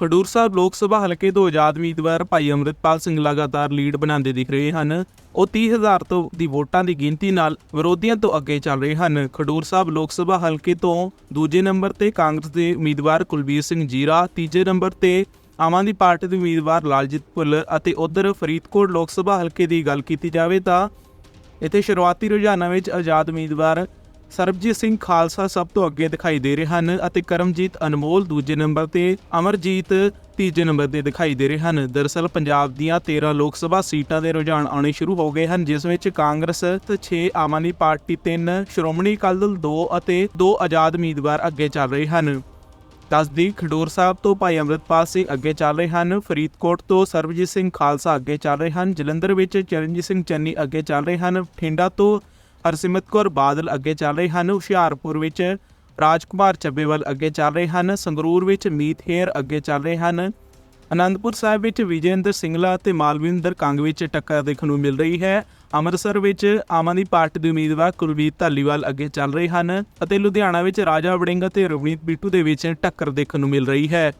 ਖਡੂਰ ਸਾਹਿਬ ਲੋਕ ਸਭਾ ਹਲਕੇ ਤੋਂ ਆਜ਼ਾਦ ਉਮੀਦਵਾਰ ਭਾਈ ਅੰਮ੍ਰਿਤਪਾਲ ਸਿੰਘ ਲਗਾਤਾਰ ਲੀਡ ਬਣਾਉਂਦੇ ਦਿਖ ਰਹੇ ਹਨ। ਉਹ 30000 ਤੋਂ ਦੀ ਵੋਟਾਂ ਦੀ ਗਿਣਤੀ ਨਾਲ ਵਿਰੋਧੀਆਂ ਤੋਂ ਅੱਗੇ ਚੱਲ ਰਹੇ ਹਨ। ਖਡੂਰ ਸਾਹਿਬ ਲੋਕ ਸਭਾ ਹਲਕੇ ਤੋਂ ਦੂਜੇ ਨੰਬਰ ਤੇ ਕਾਂਗਰਸ ਦੇ ਉਮੀਦਵਾਰ ਕੁਲਬੀਰ ਸਿੰਘ ਜੀਰਾ, ਤੀਜੇ ਨੰਬਰ ਤੇ ਆਮ ਆਦਮੀ ਪਾਰਟੀ ਦੇ ਉਮੀਦਵਾਰ ਲਾਲਜੀਤ ਭੁੱਲਰ ਅਤੇ ਉਧਰ ਫਰੀਦਕੋਟ ਲੋਕ ਸਭਾ ਹਲਕੇ ਦੀ ਗੱਲ ਕੀਤੀ ਜਾਵੇ ਤਾਂ ਇੱਥੇ ਸ਼ੁਰੂਆਤੀ ਰੁਝਾਨਾਂ ਵਿੱਚ ਆਜ਼ਾਦ ਉਮੀਦਵਾਰ ਸਰਬਜੀਤ ਸਿੰਘ ਖਾਲਸਾ ਸਭ ਤੋਂ ਅੱਗੇ ਦਿਖਾਈ ਦੇ ਰਹੇ ਹਨ ਅਤੇ ਕਰਮਜੀਤ ਅਨਮੋਲ ਦੂਜੇ ਨੰਬਰ ਤੇ, ਅਮਰਜੀਤ ਤੀਜੇ ਨੰਬਰ ਤੇ ਦਿਖਾਈ ਦੇ ਰਹੇ ਹਨ। ਦਰਅਸਲ ਪੰਜਾਬ ਦੀਆਂ 13 ਲੋਕ ਸਭਾ ਸੀਟਾਂ ਦੇ ਰੁਝਾਨ ਆਉਣੇ ਸ਼ੁਰੂ ਹੋ ਗਏ ਹਨ, ਜਿਸ ਵਿੱਚ ਕਾਂਗਰਸ 6 ਆਮ ਆਦਮੀ ਪਾਰਟੀ 3 ਸ਼੍ਰੋਮਣੀ ਅਕਾਲੀ ਦਲ 2 ਅਤੇ 2 ਆਜ਼ਾਦ ਉਮੀਦਵਾਰ ਅੱਗੇ ਚੱਲ ਰਹੇ ਹਨ। ਤਸਦੀਕ ਖਡੂਰ ਸਾਹਿਬ ਤੋਂ ਭਾਈ ਅੰਮ੍ਰਿਤਪਾਲ ਸਿੰਘ ਅੱਗੇ ਚੱਲ ਰਹੇ ਹਨ, ਫਰੀਦਕੋਟ ਤੋਂ ਸਰਬਜੀਤ ਸਿੰਘ ਖਾਲਸਾ ਅੱਗੇ ਚੱਲ ਰਹੇ ਹਨ, ਜਲੰਧਰ ਵਿੱਚ ਚਰਨਜੀਤ ਸਿੰਘ ਚੰਨੀ ਅੱਗੇ ਚੱਲ ਰਹੇ ਹਨ ਠਿੰਡਾ ਤੋਂ ਹਰਸਿਮਰਤ ਕੌਰ ਬਾਦਲ ਅੱਗੇ ਚੱਲ ਰਹੇ ਹਨ। ਹੁਸ਼ਿਆਰਪੁਰ ਵਿੱਚ ਰਾਜਕੁਮਾਰ ਚੱਬੇਵਾਲ ਅੱਗੇ ਚੱਲ ਰਹੇ ਹਨ। ਸੰਗਰੂਰ ਵਿੱਚ ਮੀਤ ਹੇਰ ਅੱਗੇ ਚੱਲ ਰਹੇ ਹਨ। ਅਨੰਦਪੁਰ ਸਾਹਿਬ ਵਿੱਚ ਵਿਜੇਂਦਰ ਸਿੰਗਲਾ ਅਤੇ ਮਾਲਵਿੰਦਰ ਕੰਗ ਵਿੱਚ ਟੱਕਰ ਦੇਖਣ ਨੂੰ ਮਿਲ ਰਹੀ ਹੈ। ਅੰਮ੍ਰਿਤਸਰ ਵਿੱਚ ਆਮ ਆਦਮੀ ਪਾਰਟੀ ਦੇ ਉਮੀਦਵਾਰ ਕੁਲਵੀਰ ਧਾਲੀਵਾਲ ਅੱਗੇ ਚੱਲ ਰਹੇ ਹਨ ਅਤੇ ਲੁਧਿਆਣਾ ਵਿੱਚ ਰਾਜਾ ਵੜਿੰਗ ਅਤੇ ਰਵਨੀਤ ਬਿੱਟੂ ਦੇ ਵਿੱਚ ਟੱਕਰ ਦੇਖਣ ਨੂੰ ਮਿਲ ਰਹੀ ਹੈ।